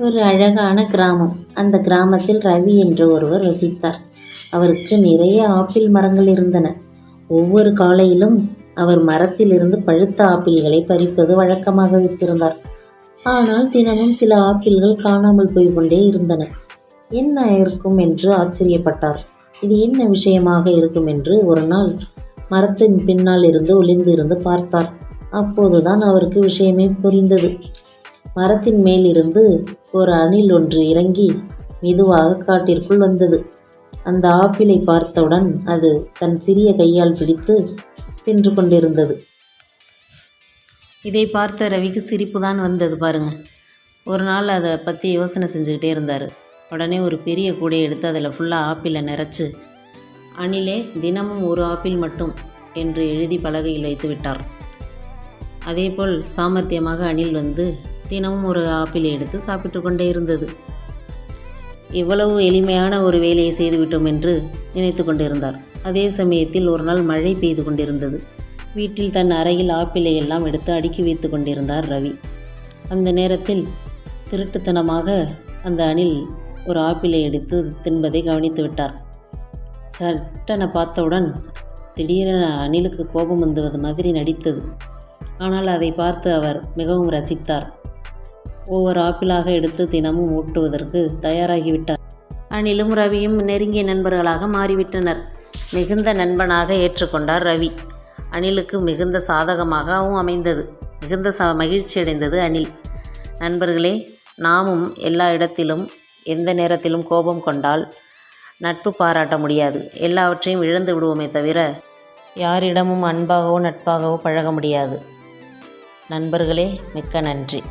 ஒரு அழகான கிராமம். அந்த கிராமத்தில் ரவி என்ற ஒருவர் வசித்தார். அவருக்கு நிறைய ஆப்பிள் மரங்கள் இருந்தன. ஒவ்வொரு காலையிலும் அவர் மரத்திலிருந்து பழுத்த ஆப்பிள்களை பறிப்பது வழக்கமாக வைத்திருந்தார். ஆனால் தினமும் சில ஆப்பிள்கள் காணாமல் போய் கொண்டே இருந்தன. என்ன இருக்கும்? என்று ஆச்சரியப்பட்டார். இது என்ன விஷயமாக இருக்கும்? என்று ஒரு நாள் மரத்தின் பின்னால் இருந்து ஒளிந்து இருந்து பார்த்தார். அப்போதுதான் அவருக்கு விஷயமே புரிந்தது. மரத்தின் மேலிருந்து ஒரு அணில் ஒன்று இறங்கி மெதுவாக காட்டிற்குள் வந்தது. அந்த ஆப்பிளை பார்த்தவுடன் அது தன் சிறிய கையால் பிடித்து தின்று கொண்டிருந்தது. இதை பார்த்த ரவிக்கு சிரிப்பு தான் வந்தது பாருங்க. ஒரு நாள் அதை பற்றி யோசனை செஞ்சுக்கிட்டே இருந்தார். உடனே ஒரு பெரிய கூடையை எடுத்து அதில் ஃபுல்லாக ஆப்பிளை நிறச்சி அணிலே தினமும் ஒரு ஆப்பிள் மட்டும் என்று எழுதி பலகையில் வைத்து விட்டார் அதேபோல் சாமர்த்தியமாக அணில் வந்து தினமும் ஒரு ஆப்பிளை எடுத்து சாப்பிட்டு கொண்டே இருந்தது. இவ்வளவு எளிமையான ஒரு வேலையை செய்துவிட்டோம் என்று நினைத்து கொண்டிருந்தார். அதே சமயத்தில் ஒரு நாள் மழை பெய்து கொண்டிருந்தது. வீட்டில் தன் அறையில் ஆப்பிளை எல்லாம் எடுத்து அடுக்கி வைத்து கொண்டிருந்தார் ரவி. அந்த நேரத்தில் திருட்டுத்தனமாக அந்த அணில் ஒரு ஆப்பிளை எடுத்து தின்பதை கவனித்து விட்டார். சட்டனை பார்த்தவுடன் திடீரென அணிலுக்கு கோபம் வந்துவது மாதிரி நடித்தது. ஆனால் அதை பார்த்து அவர் மிகவும் ரசித்தார். ஒவ்வொரு ஆப்பிளாக எடுத்து தினமும் ஊட்டுவதற்கு தயாராகிவிட்டார். அனிலும் ரவியும் நெருங்கிய நண்பர்களாக மாறிவிட்டனர். மிகுந்த நண்பனாக ஏற்றுக்கொண்டார் ரவி. அனிலுக்கு மிகுந்த சாதகமாகவும் அமைந்தது. மிகுந்த ச மகிழ்ச்சி அடைந்தது அனில். நண்பர்களே நாமும் எல்லா இடத்திலும் எந்த நேரத்திலும் கோபம் கொண்டால் நட்பு பாராட்ட முடியாது. எல்லாவற்றையும் இழந்து விடுவோமே தவிர யாரிடமும் அன்பாகவோ நட்பாகவோ பழக முடியாது. நண்பர்களே மிக்க நன்றி.